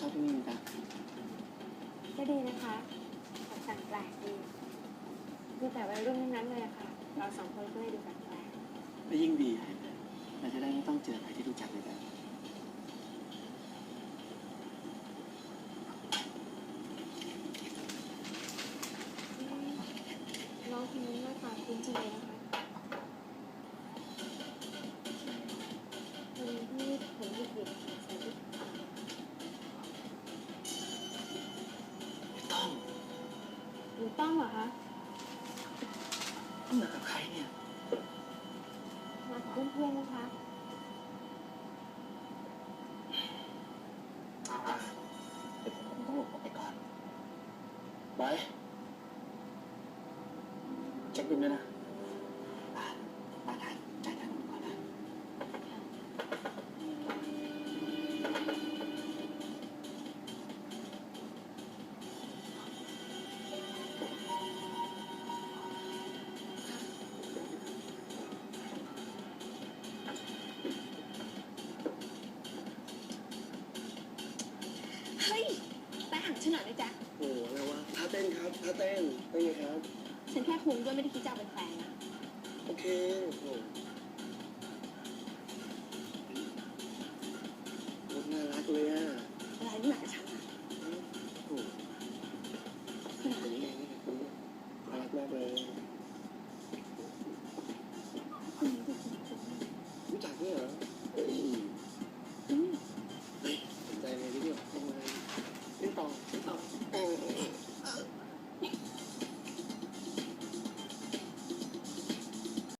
ชอบที่นี่นะก็ดีนะคะตกแต่งแปลกดีดูแต่วัยรุ่นทั้งนั้นเลยอะค่ะ เราสองคนก็เลยดูแปลกและยิ่งดีเราจะได้ไม่ต้องเจอใครที่รู้จักเลยกัน ต้องเหรอคะต้องมากับใครเนี่ย มากับเพื่อนๆนะคะ เดี๋ยวผมต้องหลบออกไปก่อน ไป เช็คบินด้วยนะ ฉันหน่อยนะจ๊ะโอ้โหอะไรวะท่าเต้นครับท่าเต้นเป็นไงครับ ฉันแค่คุ้มด้วยไม่ได้คิดจะเอาเป็นแฟนนะ โอเคโอ้โห